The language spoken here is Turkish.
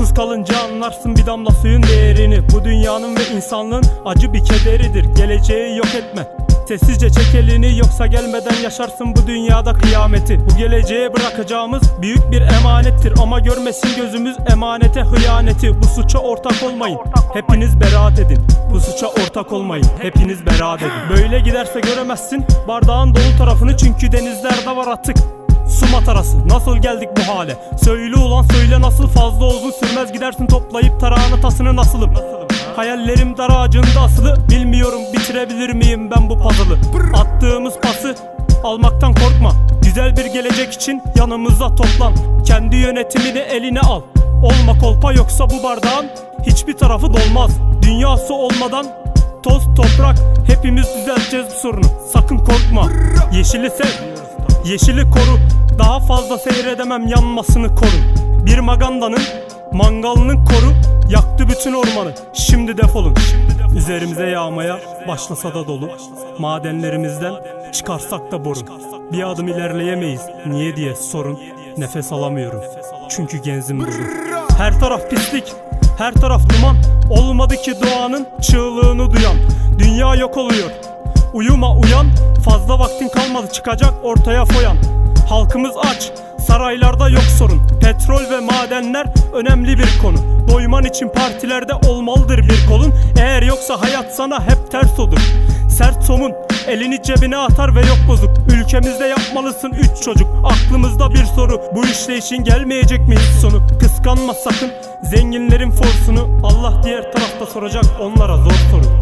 Susuz kalınca anlarsın bir damla suyun değerini. Bu dünyanın ve insanlığın acı bir kederidir. Geleceği yok etme. Sessizce çek elini yoksa gelmeden yaşarsın bu dünyada kıyameti. Bu geleceğe bırakacağımız büyük bir emanettir. Ama görmesin gözümüz emanete hıyaneti. Bu suça ortak olmayın. Hepiniz beraat edin. Bu suça ortak olmayın. Hepiniz beraat edin. Böyle giderse göremezsin. Bardağın dolu tarafını Çünkü denizlerde var atık. Su matarası nasıl geldik bu hale? Söyle ulan söyle nasıl fazla uzun Gidersin toplayıp tarağını tasını nasılım? Hayallerim dar ağacında asılı. Bilmiyorum bitirebilir miyim ben bu puzzle'ı? Attığımız pası almaktan korkma. Güzel bir gelecek için yanımıza toplan. Kendi yönetimini eline al. Olma kolpa yoksa bu bardağın Hiçbir tarafı dolmaz. Dünyası olmadan Toz toprak. Hepimiz düzelteceğiz bu sorunu. Sakın korkma. Yeşili sev. Yeşili koru. Daha fazla seyredemem yanmasını korun Bir magandanın mangalının koru Yaktı bütün ormanı. Şimdi defolun. Üzerimize yağmaya başlasa da dolu. Madenlerimizden çıkarsak da boru Bir adım ilerleyemeyiz. Niye diye sorun. Nefes alamıyorum. Çünkü genzim dolu Her taraf pislik Her taraf duman. Olmadı ki doğanın çığlığını duyan. Dünya yok oluyor. Uyuma uyan. Fazla vaktin kalmadı. Çıkacak ortaya foyan Halkımız aç Saraylarda yok sorun. Petrol ve madenler önemli bir konu. Doyman için partilerde olmalıdır bir kolun. Eğer yoksa hayat sana hep ters olur. Sert somun elini cebine atar ve yok bozuk. Ülkemizde yapmalısın üç çocuk. Aklımızda bir soru. Bu işleyişin gelmeyecek mi hiç sonu? Kıskanma sakın. Zenginlerin forsunu Allah diğer tarafta soracak. Onlara zor soru